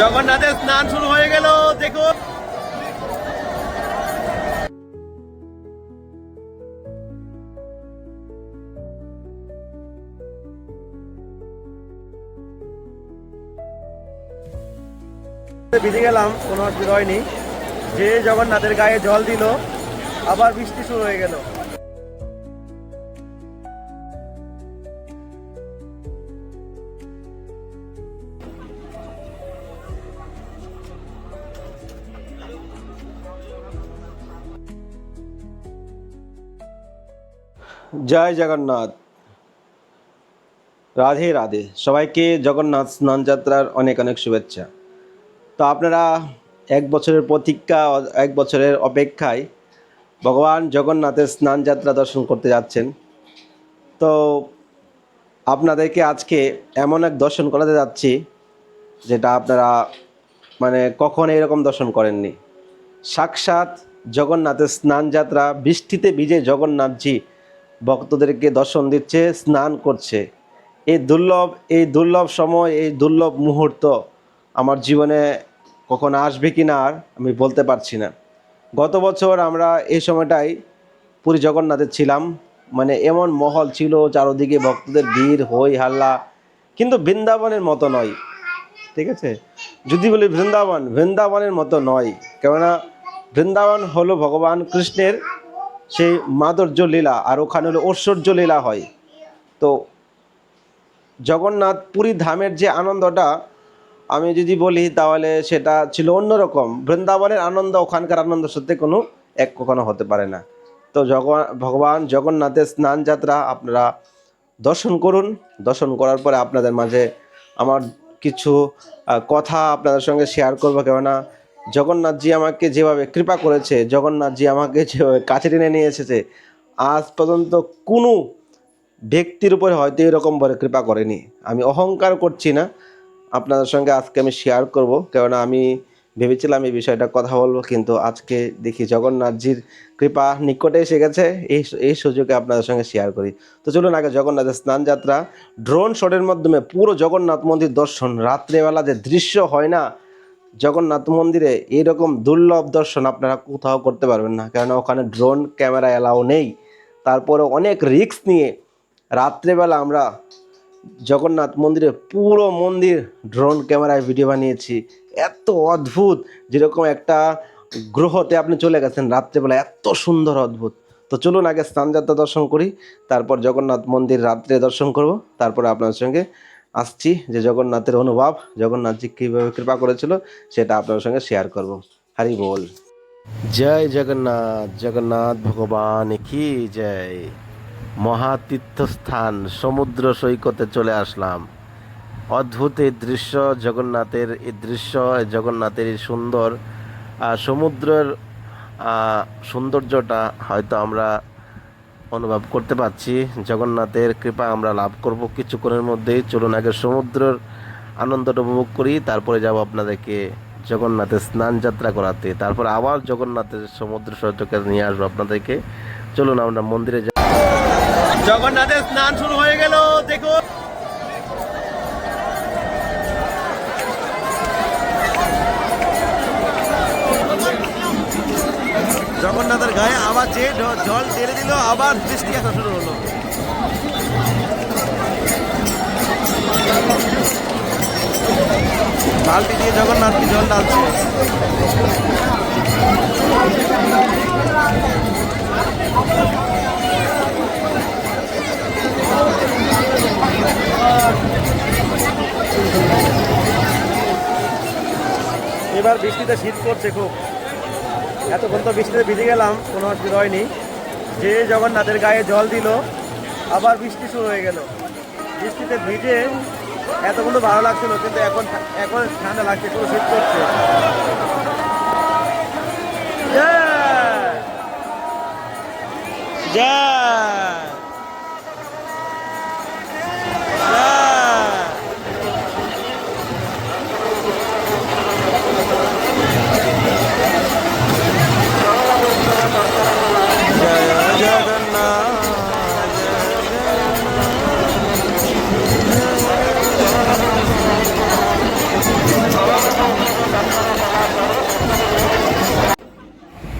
জগন্নাথের স্নান শুরু হয়ে গেল, দেখো। ভিজে গেলাম, কোনো অসুবিধা হয়নি। যে জগন্নাথের গায়ে জল দিল, আবার বৃষ্টি শুরু হয়ে গেল। জয় জগন্নাথ। রাধে রাধে। সবাইকে জগন্নাথ স্নান যাত্রার অনেক অনেক শুভেচ্ছা। তো আপনারা এক বছরের প্রতীক্ষা, এক বছরের অপেক্ষায় ভগবান জগন্নাথের স্নান যাত্রা দর্শন করতে যাচ্ছেন। তো আপনাদেরকে আজকে এমন এক দর্শন করাতে যাচ্ছি, যেটা আপনারা মানে কখনো এরকম দর্শন করেননি। সাক্ষাৎ জগন্নাথের স্নান যাত্রা বৃষ্টিতে ভিজে জগন্নাথজি ভক্তদেরকে দর্শন দিচ্ছে, স্নান করছে। এই দুর্লভ এই দুর্লভ সময়, এই দুর্লভ মুহূর্ত আমার জীবনে কখন আসবে কি না আর আমি বলতে পারছি না। গত বছর আমরা এই সময়টাই পুরী জগন্নাথে ছিলাম। মানে এমন মহল ছিল, চারদিকে ভক্তদের ভিড় হই হাল্লা। কিন্তু বৃন্দাবনের মতো নয়। ঠিক আছে? যদি বলি বৃন্দাবন, বৃন্দাবনের মতো নয়। কেননা বৃন্দাবন হলো ভগবান কৃষ্ণের সেই মাধুর্য লীলা আর ওখানে হলো ঐশ্বর্য লীলা হয়। তো জগন্নাথ পুরী ধামের যে আনন্দটা, আমি যদি বলি তাহলে সেটা ছিল অন্যরকম বৃন্দাবনের আনন্দ, ওখানকার আনন্দ সাথে কোনো এক কখনো হতে পারে না। তো জগন, ভগবান জগন্নাথের স্নান যাত্রা আপনারা দর্শন করুন। দর্শন করার পরে আপনাদের মাঝে আমার কিছু কথা আপনাদের সঙ্গে শেয়ার করব। কেননা জগন্নাথজি আমাকে যেভাবে কৃপা করেছে জগন্নাথজি আমাকে যেভাবে কাছে টেনে নিয়ে এসেছে, আজ পর্যন্ত কোনো ব্যক্তির উপরে হয়তো এরকমভাবে কৃপা করেনি। আমি অহংকার করছি না। আপনাদের সঙ্গে আজকে আমি শেয়ার করব, কেননা আমি ভেবেছিলাম এই বিষয়টা কথা বলব, কিন্তু আজকে দেখি জগন্নাথজির কৃপা নিকটে এসে গেছে, এই এই সুযোগে আপনাদের সঙ্গে শেয়ার করি। তো চলুন আগে জগন্নাথের স্নান যাত্রা। ড্রোন শটের মাধ্যমে পুরো জগন্নাথ মন্দির দর্শন। রাত্রেবেলা যে দৃশ্য হয় না জগন্নাথ মন্দিরে এরকম দুর্লভ দর্শন আপনারা কোথাও করতে পারবেন না। কেননা ওখানে ড্রোন ক্যামেরা এলাও নেই। তারপরে অনেক রিস্ক নিয়ে রাত্রেবেলা আমরা জগন্নাথ মন্দিরে পুরো মন্দির ড্রোন ক্যামেরায় ভিডিও বানিয়েছি। এত অদ্ভুত! যেরকম একটা গ্রহতে আপনি চলে গেছেন রাত্রেবেলা, এত সুন্দর অদ্ভুত! তো চলুন আগে স্নানযাত্রা দর্শন করি, তারপর জগন্নাথ মন্দির রাত্রে দর্শন করব, তারপরে আপনার সঙ্গে আসছি যে জগন্নাথের অনুভব। জগন্নাথজি কীভাবে কৃপা করেছিল সেটা আপনার সঙ্গে শেয়ার করব। হরি বল। জয় জগন্নাথ জগন্নাথ ভগবান কি জয়। মহাতীর্থস্থান, সমুদ্র সৈকতে চলে আসলাম। অদ্ভুত এই দৃশ্য, জগন্নাথের এই দৃশ্য, জগন্নাথের এই সুন্দর সমুদ্রের সৌন্দর্যটা হয়তো আমরা অনুভব করতে পারছি। জগন্নাথের কৃপা আমরা লাভ করব কিছুক্ষণের মধ্যেই। চলুন আগে সমুদ্রের আনন্দটা উপভোগ করি, তারপরে যাব আপনাদেরকে জগন্নাথের স্নান যাত্রা করাতে। তারপর আবার জগন্নাথের সমুদ্র সৈকতে নিয়ে আসব আপনাদেরকে। চলুন আমরা মন্দিরে যাই জগন্নাথের স্নান শুরু হয়ে গেল দেখো গায়ে আবার যে জল ঢেলে দিল, আবার বৃষ্টি আসা শুরু হলো। বালতি দিয়ে জগন্নাথকে জল ডালছে এবার বৃষ্টিতে শীত করছে খুব। এতক্ষণ তো বৃষ্টিতে ভিজে গেলাম, কোনো অসুবিধা হয়নি যে জগন্নাথের গায়ে জল দিল, আবার বৃষ্টি শুরু হয়ে গেল বৃষ্টিতে ভিজে এতক্ষণ ভালো লাগছিল, কিন্তু এখন এখন ঠান্ডা লাগছে, পুরো শীত করছে! জয়!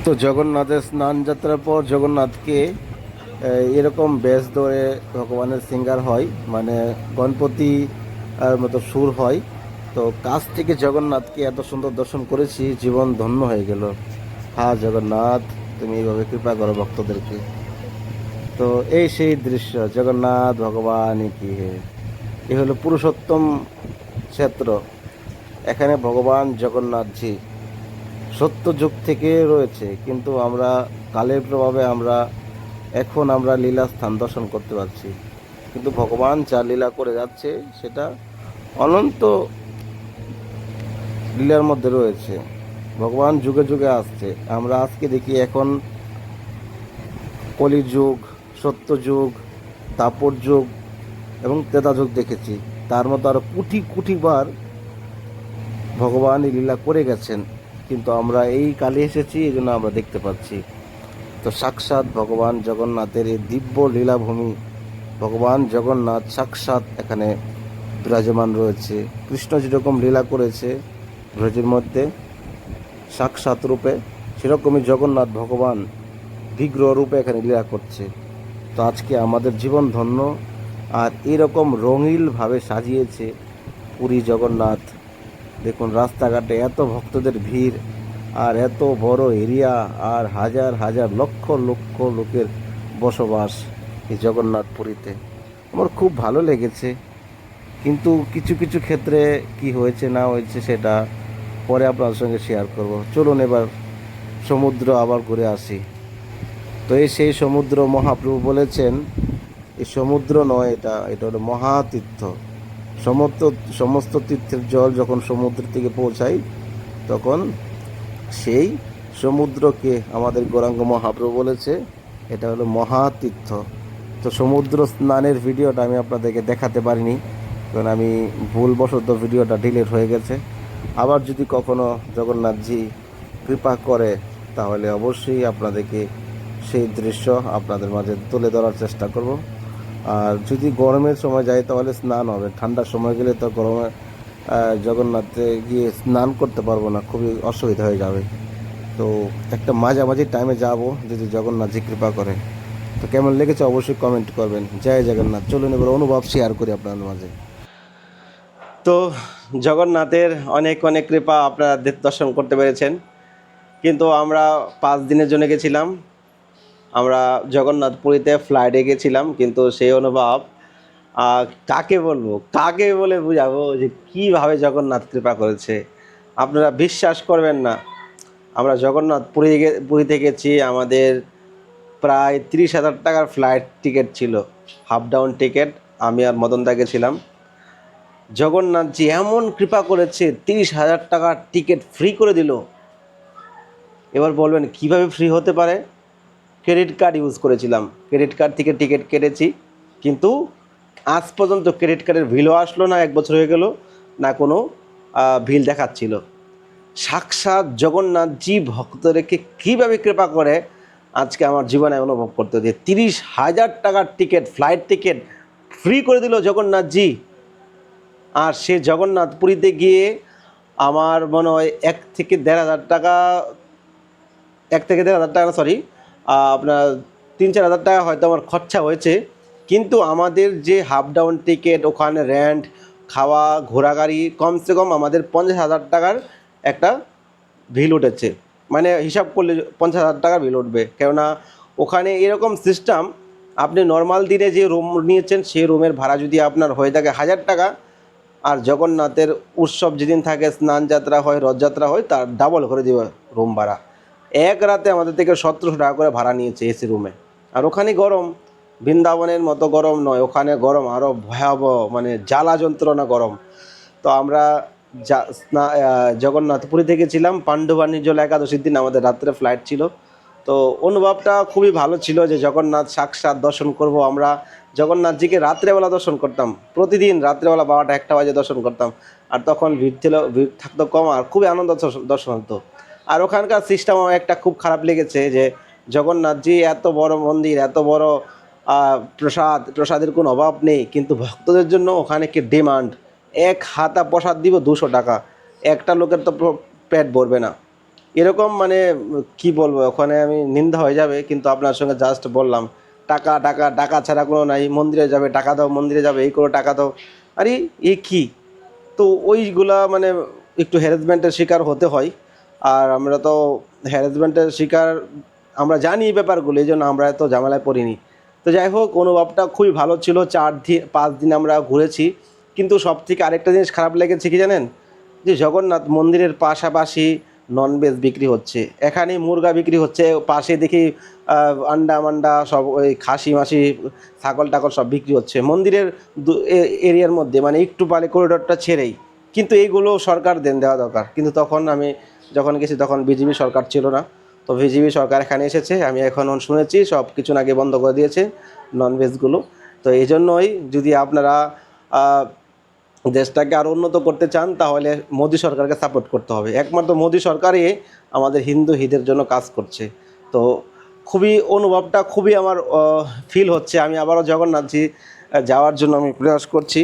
তো জগন্নাথের স্নান যাত্রার পর জগন্নাথকে এরকম বেশ ধরে ভগবানের সিঙ্গার হয় মানে গণপতি মতো সুর হয়। তো কাছ থেকে জগন্নাথকে এত সুন্দর দর্শন করেছি, জীবন ধন্য হয়ে গেল। হা জগন্নাথ, তুমি এইভাবে কৃপা করো ভক্তদেরকে। তো এই সেই দৃশ্য, জগন্নাথ ভগবান কি হে। এ হলো পুরুষোত্তম ক্ষেত্র। এখানে ভগবান জগন্নাথজি সত্য যুগ থেকে রয়েছে, কিন্তু আমরা কালের প্রভাবে আমরা, এখন আমরা লীলা স্থান দর্শন করতে পারছি। কিন্তু ভগবান যা লীলা করে যাচ্ছে, সেটা অনন্ত লীলার মধ্যে রয়েছে। ভগবান যুগে যুগে আসছে। আমরা আজকে দেখি এখন কলিযুগ সত্যযুগ, তাপর যুগ এবং যুগ দেখেছি। তার মতো আরও কোটি কোটি বার ভগবান লীলা করে গেছেন। কিন্তু আমরা এই কালে এসেছি, এই জন্য আমরা দেখতে পাচ্ছি। তো সাক্ষাৎ ভগবান জগন্নাথের এই দিব্য লীলাভূমি। ভগবান জগন্নাথ সাক্ষাৎ এখানে বিরাজমান রয়েছে। কৃষ্ণ যেরকম লীলা করেছে ব্রজের মধ্যে, সাক্ষাৎ রূপে, সেরকমই জগন্নাথ ভগবান বিগ্রহ রূপে এখানে লীলা করছে। তো আজকে আমাদের জীবন ধন্য, আর এরকম রঙিলভাবে সাজিয়েছে পুরী জগন্নাথ। দেখুন, রাস্তাঘাটে এত ভক্তদের ভিড় আর এত বড় এরিয়া আর হাজার হাজার লক্ষ লক্ষ লোকের বসবাস এই জগন্নাথ পুরীতে আমার খুব ভালো লেগেছে। কিন্তু কিছু কিছু ক্ষেত্রে কি হয়েছে, না হয়েছে সেটা পরে আপনার সঙ্গে শেয়ার করব। চলুন এবার সমুদ্র আবার ঘুরে আসি। তো এই সেই সমুদ্র মহাপ্রভু বলেছেন, এই সমুদ্র নয় এটা এটা হলো মহাতীর্থ। সমস্ত সমস্ত তীর্থের জল যখন সমুদ্র থেকে পৌঁছায়, তখন সেই সমুদ্রকে আমাদের গৌরাঙ্গ মহাপ্রভু বলেছে, এটা হলো মহাতীর্থ। তো সমুদ্র স্নানের ভিডিওটা আমি আপনাদেরকে দেখাতে পারিনি, কারণ আমি ভুলবশত ভিডিওটা ডিলিট হয়ে গেছে। আবার যদি কখনো জগন্নাথজি কৃপা করে, তাহলে অবশ্যই আপনাদেরকে সেই দৃশ্য আপনাদের মাঝে তুলে ধরার চেষ্টা করব। আর যদি গরমের সময় যাই তাহলে স্নান হবে। ঠান্ডার সময় গেলে তো গরমে জগন্নাথে গিয়ে স্নান করতে পারব না, খুবই অসুবিধা হয়ে যাবে। তো একটা মাঝামাঝি টাইমে যাব, যদি জগন্নাথজি কৃপা করে। তো কেমন লেগেছে অবশ্যই কমেন্ট করবেন। জয় জগন্নাথ। চলুন এবার অনুভব শেয়ার করি আপনাদের মাঝে। তো জগন্নাথের অনেক অনেক কৃপা আপনারা দর্শন করতে পেরেছেন। কিন্তু আমরা পাঁচ দিনের জন্য গেছিলাম। আমরা জগন্নাথ পুরীতে ফ্লাইটে গেছিলাম, কিন্তু সেই অনুভব কাকে বলব? কাকে বলে বুঝাবো যে কীভাবে জগন্নাথ কৃপা করেছে? আপনারা বিশ্বাস করবেন না। আমরা জগন্নাথ পুরী পুরীতে গেছি, আমাদের প্রায় তিরিশ হাজার টাকার ফ্লাইট টিকিট ছিল হাফ ডাউন টিকিট আমি আর মদনদা গেছিলাম। জগন্নাথজি এমন কৃপা করেছে, তিরিশ হাজার টাকার টিকিট ফ্রি করে দিল। এবার বলবেন কীভাবে ফ্রি হতে পারে? ক্রেডিট কার্ড ইউজ করেছিলাম। ক্রেডিট কার্ড থেকে টিকিট কেটেছি। কিন্তু আজ পর্যন্ত ক্রেডিট কার্ডের ভিলও আসলো না, এক বছর হয়ে গেল, না কোনো ভিল দেখাচ্ছিল। সাক্ষাৎ জগন্নাথজি ভক্তদেরকে কীভাবে কৃপা করে আজকে আমার জীবনে অনুভব করতে হচ্ছে তিরিশ হাজার টাকার টিকিট, ফ্লাইট টিকিট ফ্রি করে দিল জগন্নাথজি আর সে জগন্নাথ পুরীতে গিয়ে আমার মনে হয় এক থেকে দেড় হাজার টাকা, এক থেকে দেড় হাজার টাকা সরি আপনার তিন চার হাজার টাকা হয়তো আমার খরচা হয়েছে। কিন্তু আমাদের যে হাফ ডাউন টিকিট ওখানে রেন্ট খাওয়া, ঘোড়া গাড়ি, কমসে কম আমাদের পঞ্চাশ হাজার টাকার একটা ভিল উঠেছে। মানে হিসাব করলে পঞ্চাশ হাজার টাকা বিল উঠবে। কেননা ওখানে এরকম সিস্টেম আপনি নর্মাল দিনে যে রুম নিয়েছেন, সেই রুমের ভাড়া যদি আপনার হয়ে থাকে হাজার টাকা, আর জগন্নাথের উৎসব যেদিন থাকে স্নান যাত্রা হয়, রথযাত্রা হয়, তার ডাবল করে দেবে রুম ভাড়া। এক রাতে আমাদের থেকে সতেরোশো টাকা করে ভাড়া নিয়েছে এসি রুমে। আর ওখানে গরম বৃন্দাবনের মতো গরম নয় ওখানে গরম আরও ভয়াবহ মানে জ্বালা যন্ত্রণা গরম। তো আমরা যা স্না- আহ, জগন্নাথ পুরীতে জল একাদশীর দিন আমাদের রাত্রে ফ্লাইট ছিল। তো অনুভবটা খুবই ভালো ছিল যে জগন্নাথ সাক্ষাৎ দর্শন করব আমরা। জগন্নাথজিকে রাত্রেবেলা দর্শন করতাম প্রতিদিন রাত্রেবেলা বারোটা একটা বাজে দর্শন করতাম। আর তখন ভিড় ছিল ভিড় থাকতো কম আর খুবই আনন্দ দর্শন হতো আর ওখানকার সিস্টেম একটা খুব খারাপ লেগেছে যে জগন্নাথজি এত বড় মন্দির, এত বড় প্রসাদ, প্রসাদের কোনো অভাব নেই, কিন্তু ভক্তদের জন্য ওখানে কি ডিমান্ড এক হাতা প্রসাদ দিব দুশো টাকা, একটা লোকের তো পেট ভরবে না। এরকম মানে কি বলব, ওখানে আমি নিন্দা হয়ে যাবে, কিন্তু আপনার সঙ্গে জাস্ট বললাম, টাকা টাকা টাকা ছাড়া কোনো নাই, মন্দিরে যাবে, টাকা দাও, মন্দিরে যাবে, এই করে টাকা দাও। আরে, এ কি? তো ওইগুলা মানে একটু হ্যারাসমেন্টের শিকার হতে হয়। আর আমরা তো হ্যারাসমেন্টের শিকার, আমরা জানি এই ব্যাপারগুলো, এই জন্য আমরা এত ঝামেলায় পড়িনি। তো যাই হোক, অনুভবটা খুবই ভালো ছিল, চার দিন পাঁচ দিন আমরা ঘুরেছি। কিন্তু সব থেকে আরেকটা জিনিস খারাপ লেগেছে কি জানেন? যে জগন্নাথ মন্দিরের পাশাপাশি ননভেজ বিক্রি হচ্ছে। এখানে মুরগা বিক্রি হচ্ছে, পাশে দেখি আন্ডা মান্ডা সব ওই খাসি মাসি, ছাগল টাগল সব বিক্রি হচ্ছে। মন্দিরের এরিয়ার মধ্যে মানে একটু পালে করিডোরটা ছেড়েই। কিন্তু এইগুলো সরকার দেন দেওয়া দরকার। কিন্তু তখন আমি যখন গেছি তখন বিজেপি সরকার ছিল না। তো বিজেপি সরকার এখানে এসেছে, আমি এখন শুনেছি সব কিছু আগে বন্ধ করে দিয়েছে ননভেজগুলো তো এই জন্যই যদি আপনারা দেশটাকে আরও উন্নত করতে চান, তাহলে মোদী সরকারকে সাপোর্ট করতে হবে। একমাত্র মোদী সরকারই আমাদের হিন্দু হিদের জন্য কাজ করছে। তো খুবই অনুভবটা খুবই আমার ফিল হচ্ছে। আমি আবারও জগন্নাথজি যাওয়ার জন্য আমি প্রয়াস করছি,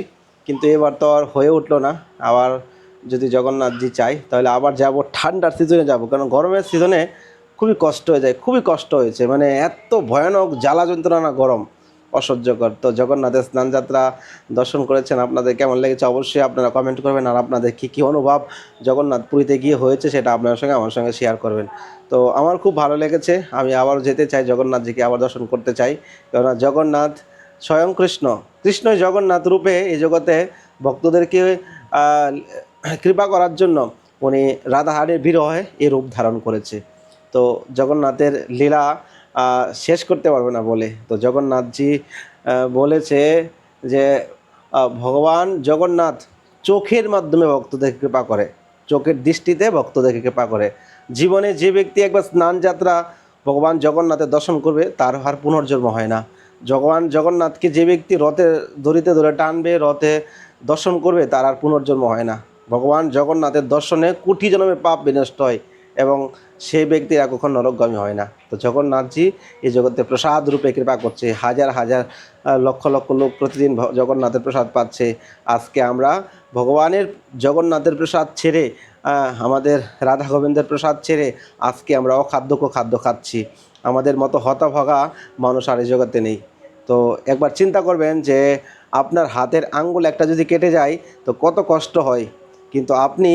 কিন্তু এবার তো আর হয়ে উঠল না। আবার যদি জগন্নাথজি চাই তাহলে আবার যাব ঠান্ডার সিজনে যাব। কারণ গরমের সিজনে খুবই কষ্ট হয়ে যায়, খুবই কষ্ট হয়েছে। মানে এত ভয়ানক জ্বালা যন্ত্রণা গরম, অসহ্যকর। তো জগন্নাথের স্নানযাত্রা দর্শন করেছেন, আপনাদের কেমন লেগেছে অবশ্যই আপনারা কমেন্ট করবেন। আর আপনাদের কী কী অনুভব জগন্নাথ পুরীতে গিয়ে হয়েছে সেটা আপনার সঙ্গে, আমার সঙ্গে শেয়ার করবেন। তো আমার খুব ভালো লেগেছে, আমি আবার যেতে চাই, জগন্নাথজিকে আবার দর্শন করতে চাই। কেননা জগন্নাথ স্বয়ং কৃষ্ণ, কৃষ্ণই জগন্নাথ রূপে এই জগতে ভক্তদেরকে কৃপা করার জন্য উনি রাধাহারের বিরহে এই রূপ ধারণ করেছে। তো জগন্নাথের লীলা শেষ করতে পারবে না বলে। তো জগন্নাথজি বলেছে যে ভগবান জগন্নাথ চোখের মাধ্যমে ভক্তদের কৃপা করে, চোখের দৃষ্টিতে ভক্তদেরকে কৃপা করে। জীবনে যে ব্যক্তি একবার স্নান যাত্রা ভগবান জগন্নাথের দর্শন করবে, তার আর পুনর্জন্ম হয় না। ভগবান জগন্নাথকে যে ব্যক্তি রথে দড়িতে ধরে টানবে, রথে দর্শন করবে, তার আর পুনর্জন্ম হয় না। ভগবান জগন্নাথের দর্শনে কোটি জন্মের পাপ বিনষ্ট হয় এবং সেই ব্যক্তি আর কখন নরকগামী হয় না। তো জগন্নাথজি এই জগতে প্রসাদ রূপে কৃপা করছে। হাজার হাজার লক্ষ লক্ষ লোক প্রতিদিন জগন্নাথের প্রসাদ পাচ্ছে। আজকে আমরা ভগবানের জগন্নাথের প্রসাদ ছেড়ে আমাদের রাধা গোবিন্দের প্রসাদ ছেড়ে আজকে আমরা অখাদ্যক খাদ্য খাচ্ছি। আমাদের মতো হতভাগা মানুষ আর এই জগতে নেই। তো একবার চিন্তা করবেন যে আপনার হাতের আঙ্গুল একটা যদি কেটে যায়, তো কত কষ্ট হয়। কিন্তু আপনি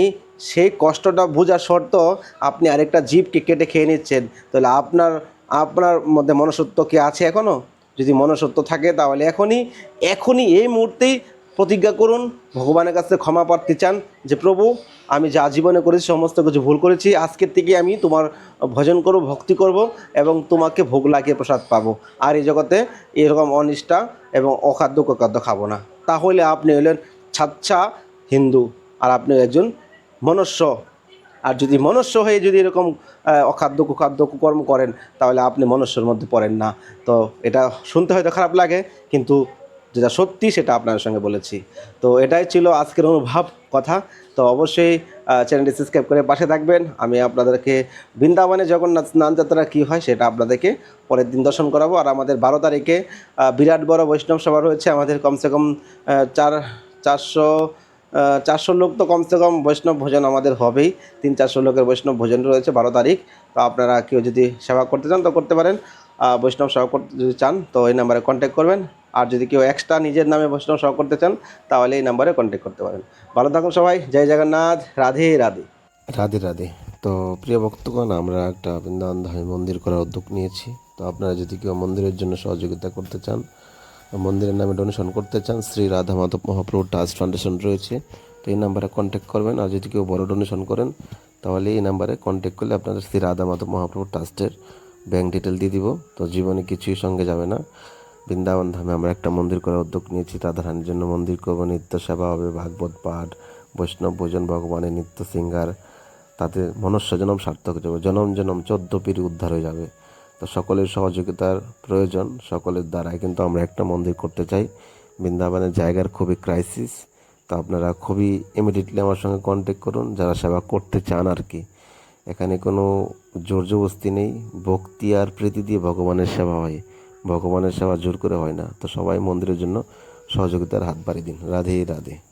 সেই কষ্টটা বোঝা শর্ত আপনি আরেকটা জীবকে কেটে খেয়ে নিচ্ছেন। তাহলে আপনার আপনার মধ্যে মনুষ্যত্ব কি আছে এখনও যদি মনুষ্যত্ব থাকে তাহলে এখনই এখনই এই মুহূর্তেই প্রতিজ্ঞা করুন, ভগবানের কাছে ক্ষমা প্রার্থী চান যে, প্রভু, আমি যা জীবনে করেছি, সমস্ত কিছু ভুল করেছি, আজকের থেকে আমি তোমার ভজন করব, ভক্তি করব এবং তোমাকে ভোগ লাগিয়ে প্রসাদ পাবো। আর এই জগতে এরকম অনিষ্ঠা এবং অখাদ্য কুখাদ্য খাব না। তাহলে আপনি হলেন ছাচ্ছা হিন্দু। আর আপনি একজন মনুষ্য। আর যদি মনুষ্য হয়ে যদি এরকম অখাদ্য, কুখাদ্য, কুকর্ম করেন, তাহলে আপনি মনুষ্যর মধ্যে পড়েন না। তো এটা শুনতে হয়তো খারাপ লাগে, কিন্তু যেটা সত্যি সেটা আপনার সঙ্গে বলেছি। তো এটাই ছিল আজকের অনুভব কথা। তো অবশ্যই চ্যানেলটি সাবস্ক্রাইব করে পাশে থাকবেন। আমি আপনাদেরকে বৃন্দাবনে জগন্নাথ স্নান যাত্রা কী হয় সেটা আপনাদেরকে পরের দিন দর্শন করাবো। আর আমাদের বারো তারিখে বিরাট বড় বৈষ্ণব সভা রয়েছে। আমাদের কমসে কম চার, চারশো চারশো লোক তো কমসে কম বৈষ্ণব ভোজন আমাদের হবেই। তিন চারশো লোকের বৈষ্ণব ভোজন রয়েছে বারো তারিখ। তো আপনারা কেউ যদি সেবা করতে চান তো করতে পারেন। বৈষ্ণব সেবা করতে যদি চান তো এই নাম্বারে কন্ট্যাক্ট করবেন। আর যদি কেউ এক্সট্রা নিজের নামে বৈষ্ণব সেবা করতে চান তাহলে এই নাম্বারে কন্ট্যাক্ট করতে পারেন। ভালো থাকুন সবাই। জয় জগন্নাথ। রাধে রাধে। রাধে রাধে। তো প্রিয় ভক্তগণ, আমরা একটা বৃন্দাবন ধামে মন্দির করার উদ্যোগ নিয়েছি। তো আপনারা যদি কেউ মন্দিরের জন্য সহযোগিতা করতে চান মন্দিরের নামে ডোনেশন করতে চান, শ্রী রাধা মাধব মহাপ্রভু ট্রাস্ট ফাউন্ডেশন রয়েছে। তো এই নাম্বারে কন্ট্যাক্ট করবেন আর যদি কেউ বড় ডোনেশন করেন, তাহলে এই নাম্বারে কন্ট্যাক্ট করলে আপনাদের শ্রী রাধা মাধব মহাপ্রভু ট্রাস্টের ব্যাঙ্ক ডিটেল দিয়ে দিব। তো জীবনে কিছুই সঙ্গে যাবে না। বৃন্দাবন ধামে আমরা একটা মন্দির করার উদ্যোগ নিয়েছি। রাধারানীর জন্য মন্দির করব, নিত্য সেবা হবে, ভাগবত পাঠ, বৈষ্ণব ভোজন, ভগবানের নিত্য সিঙ্গার। তাতে মনুষ্য জনম সার্থক যাবে। জনম জনম চোদ্দ পিড়ি উদ্ধার হয়ে যাবে। তো সকলের সহযোগিতার প্রয়োজন, সকলের দ্বারাই। কিন্তু আমরা একটা মন্দির করতে চাই। বৃন্দাবনের জায়গার খুবই ক্রাইসিস তো আপনারা খুবই ইমিডিয়েটলি আমার সঙ্গে কন্ট্যাক্ট করুন, যারা সেবা করতে চান আর কি এখানে কোনো জোর জবস্তি নেই। ভক্তি আর প্রীতি দিয়ে ভগবানের সেবা হয়। ভগবানের সেবা জোর করে হয় না। তো সবাই মন্দিরের জন্য সহযোগিতার হাত বাড়িয়ে দিন। রাধে রাধে।